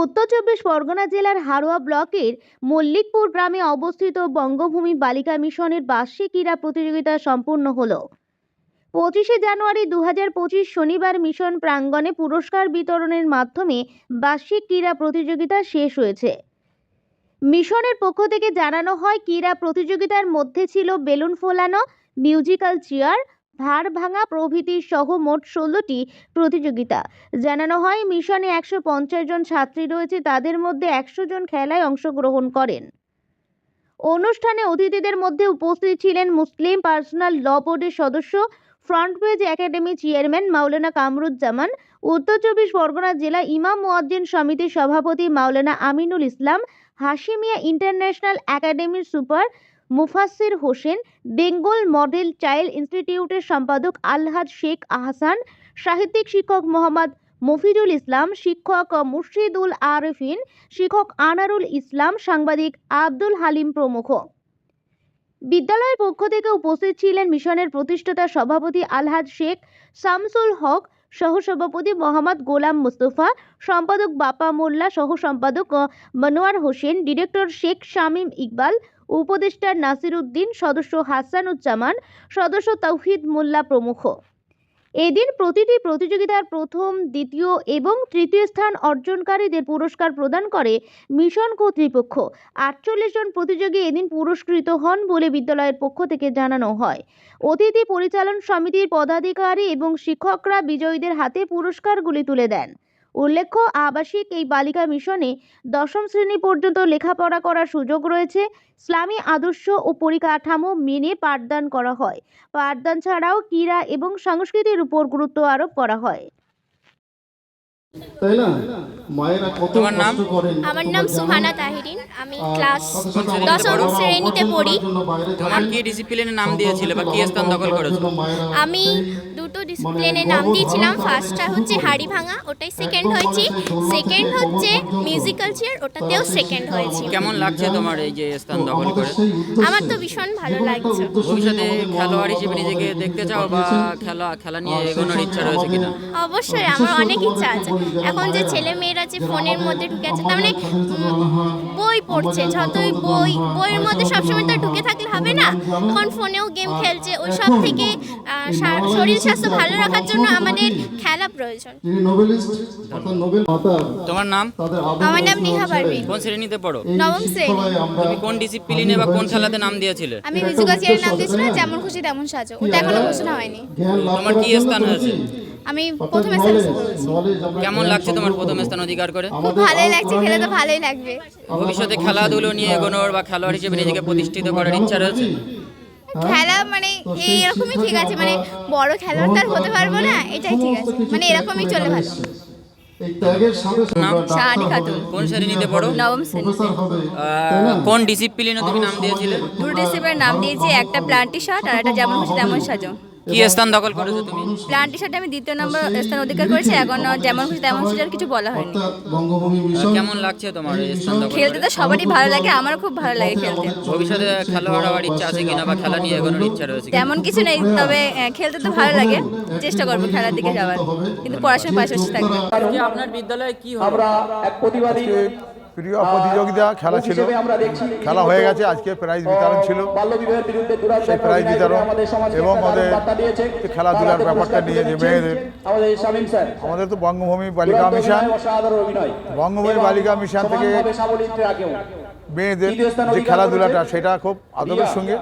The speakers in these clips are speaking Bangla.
উত্তর চব্বিশ পরগনা জেলার হারোয়া ব্লকের মল্লিকপুর গ্রামে অবস্থিত বঙ্গভূমি বালিকা মিশনের বার্ষিক ক্রীড়া প্রতিযোগিতা সম্পূর্ণ হলো। পঁচিশে জানুয়ারি দু হাজার পঁচিশ শনিবার মিশন প্রাঙ্গণে পুরস্কার বিতরণের মাধ্যমে বার্ষিক ক্রীড়া প্রতিযোগিতা শেষ হয়েছে। মিশনের পক্ষ থেকে জানানো হয়, ক্রীড়া প্রতিযোগিতার মধ্যে ছিল বেলুন ফোলানো, মিউজিক্যাল চেয়ার ভার ভাঙা প্রভৃতি সহ মোট ষোলোটি প্রতিযোগিতা। জানানো হয়, মিশনে একশো পঞ্চাশ জন ছাত্রী রয়েছে, তাদের মধ্যে একশো জন খেলায় অংশগ্রহণ করেন। অনুষ্ঠানে অতিথিদের মধ্যে উপস্থিত ছিলেন মুসলিম পার্সোনাল ল বোর্ডের সদস্য ফ্রন্ট পেজ একাডেমি চেয়ারম্যান মাওলানা কামরুজ্জামান, উত্তর চব্বিশ পরগনা জেলা ইমাম মুয়াজ্জিন সমিতির সভাপতি মাওলানা আমিনুল ইসলাম, হাশিমিয়া ইন্টারন্যাশনাল একাডেমির সুপার মুফাসির হোসেন, বেঙ্গল মডেল চাইল্ড ইনস্টিটিউটের সম্পাদক আলহাজ শেখ আহসান, সাহিত্যিক শিক্ষক মোহাম্মদ মফিজুল ইসলাম, শিক্ষক মুর্শিদুল আরফিন, শিক্ষক আনারুল ইসলাম, সাংবাদিক আব্দুল হালিম প্রমুখ। বিদ্যালয়ের পক্ষ থেকে উপস্থিত ছিলেন মিশনের প্রতিষ্ঠাতা সভাপতি আলহাজ শেখ শামসুল হক, সহসভাপতি মোহাম্মদ গোলাম মুস্তফা, সম্পাদক বাপা মোল্লা সহ সম্পাদক মনোয়ার হোসেন, ডিরেক্টর শেখ শামীম ইকবাল উপদেষ্টা নাসির উদ্দিন সদস্য হাসানুজ্জামান, সদস্য তৌহিদ মোল্লা প্রমুখ। এদিন প্রতিটি প্রতিযোগিতার প্রথম, দ্বিতীয় এবং তৃতীয় স্থান অর্জনকারীদের পুরস্কার প্রদান করে মিশন কর্তৃপক্ষ। আটচল্লিশ জন প্রতিযোগী এদিন পুরস্কৃত হন বলে বিদ্যালয়ের পক্ষ থেকে জানানো হয়। অতিথি পরিচালন সমিতির পদাধিকারী এবং শিক্ষকরা বিজয়ীদের হাতে পুরস্কারগুলি তুলে দেন। উল্লেখ্য আবাসিক এই বালিকা মিশনে দশম শ্রেণি পর্যন্ত লেখাপড়া করার সুযোগ রয়েছে। ইসলামী আদর্শ ও পরিকাঠামো মেনে পাঠদান করা হয়। পাঠদান ছাড়াও ক্রীড়া এবং সংস্কৃতির উপর গুরুত্ব আরোপ করা হয়। তাই না? মায়েরা কত কষ্ট করেন আমার নাম সুহানা তাহিরিন। আমি ক্লাস দশম শ্রেণীতে পড়ি। তোমার কি নাম দিয়েছিলে বা কি স্থান দখল করেছ করার জন্য মায়েরা আমি দুটো ডিসিপ্লিনে নাম দিয়েছিলাম। ফার্স্টটা হচ্ছে হাড়ি ভাঙা ওটাই সেকেন্ড হয়েছি। সেকেন্ড হচ্ছে মিউজিক্যাল চেয়ার ওটাতেও সেকেন্ড হয়েছি। কেমন লাগছে তোমার এই যে স্থান দখল করে? আমার তো ভীষণ ভালো লাগছে। ভবিষ্যতে খেলোয়াড় হিসেবে নিজেকে দেখতে চাও বা খেলা খেলা নিয়ে এগোনোর ইচ্ছা রয়েছে কিনা? অবশ্যই আমার অনেক ইচ্ছা আছে। এখন যে ছেলে মেয়েরা যে ফোনের মধ্যে ঢুকে আছে তার মানে বই পড়ছে যতই বই বইয়ের মধ্যে সবসময় তো ঢুকে থাকলে হবে না? এখন ফোনেও গেম খেলছে ওই সব থেকে আহ, শরীর স্বাস্থ্য ভালো রাখার জন্য আমাদের খেলা প্রয়োজন। তোমার নাম? আমার নাম নেহা পারভি। কোন শ্রেণীতে পড়ো? নবম শ্রেণি। তুমি কোন ডিসিপ্লিনে বা কোন খেলাতে নাম দিয়েছিলে? আমি মিউজিক্যাল একটা নাম দিয়েছিলাম যেমন খুশি তেমন সাজো। ওটা এখনও ঘোষণা হয়নি। তোমার কি স্থান হয়েছে? আমি প্রথমে আমরা কেমন লাগছে তোমার প্রথম স্থান অধিকার করে? খুব ভালোই লাগছে খেলে তো ভালোই লাগবে। ভবিষ্যতে খেলাধুলো নিয়ে এগোনোর বা খেলোয়াড় হিসেবে নিজেকে প্রতিষ্ঠিত করার ইচ্ছা রয়েছে? হ্যাঁ? খেলা মানে এরকমই ঠিক আছে মানে বড় খেলোয়াড় তো আর হতে পারব না এটাই ঠিক আছে মানে এরকমই চলে ভালো। কোন শ্রেণীতে পড়ো? নবম শ্রেণীতে। কোন ডিসিপ্লিনে তুমি নাম দিয়েছিলে? দুটো ডিসিপ্লিনের নাম দিয়েছি একটা প্লান্টি শার্ট আর একটা যেমন খুশি তেমন সাজো। কি স্থান দখল করেছ তুমি? প্লান্টি শার্টে আমি দ্বিতীয় নম্বর স্থান অধিকার করেছি এখন যেমন খুশি তেমন সাজার কিছু বলা হয়নি। কেমন লাগছে তোমার স্থান দখল খেলতে তো সবারই ভালো লাগে আমারও খুব ভালো লাগে খেলতে। ভবিষ্যতে খেলোয়াড় হওয়ার ইচ্ছা আছে কিনা বা খেলা নিয়ে এগোনোর ইচ্ছা রয়েছে তেমন কিছু নেই তবে খেলতে তো ভালো লাগে চেষ্টা করব খেলার দিকে যাওয়ার। কিন্তু পড়াশোনার পাশাপাশি থাকবে। আপনার বিদ্যালয়ে কি হলো? আমরা এক প্রতিবাদী প্রিয় প্রতিযোগিতা খেলা ছিল। খেলা হয়ে গেছে আজকে প্রাইজ বিতরণ ছিল। সেই প্রাইজ বিতরণ এবং যে খেলাধুলার ব্যাপারটা নিয়ে যে মেয়েদের আমাদের আমাদের তো বঙ্গভূমি বালিকা মিশন। বঙ্গভূমি বালিকা মিশন থেকে মেয়েদের যে খেলাধুলাটা সেটা খুব আদবের সঙ্গে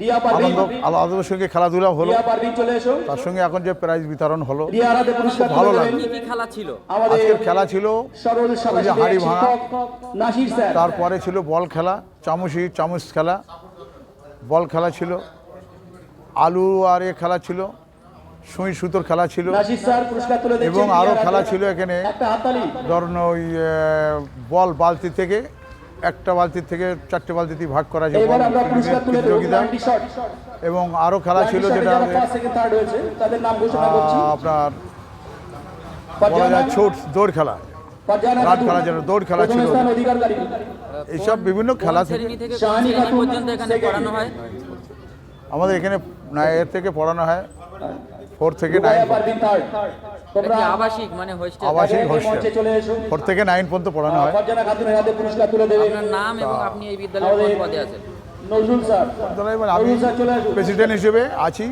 রিয়া আনন্দ আলো- সঙ্গে খেলাধুলা হলো। তার সঙ্গে এখন যে প্রাইজ বিতরণ হলো ভালো লাগল। খেলা ছিল। আজকের খেলা হাড়ি ভাঙা। তারপরে ছিল বল খেলা চামচি চামচ খেলা বল খেলা ছিল আলু আর এ খেলা ছিল সুই সুতোর খেলা ছিল নাসির স্যার পুরস্কার তুলে দিচ্ছেন এবং আরও খেলা ছিল এখানে। ধরুন ওই বল বালতি থেকে একটা বালতির থেকে চারটে বালতিতে ভাগ করা যায় প্রতিযোগিতা এবং আরও খেলা ছিল যেটা যারা ফার্স্ট সেকেন্ড থার্ড হয়েছে তাদের নাম ঘোষণা করছি। আহ, আপনার বলা যায় ছোট দৌড় খেলা। রাত খেলা যেন দৌড় খেলা ছিল। এইসব বিভিন্ন খেলা হয়? আমাদের এখানে এর থেকে পড়ানো হয়। ফোর থেকে নাইন কি আবাসিক মানে হোস্টেল আবাসিক হোস্টেল চলে এসো। ফোর থেকে নাইন পর্যন্ত পড়ানো হয়। ফরজানা খাতুনের হাতে পুরস্কার তুলে দেবে। আপনার নাম এবং আপনি এই বিদ্যালয়ের কোন পদে আছেন? নজরুল স্যার। মানে আমি প্রেসিডেন্ট হিসেবে আছি।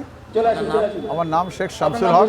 আমার নাম শেখ শামসুল হক।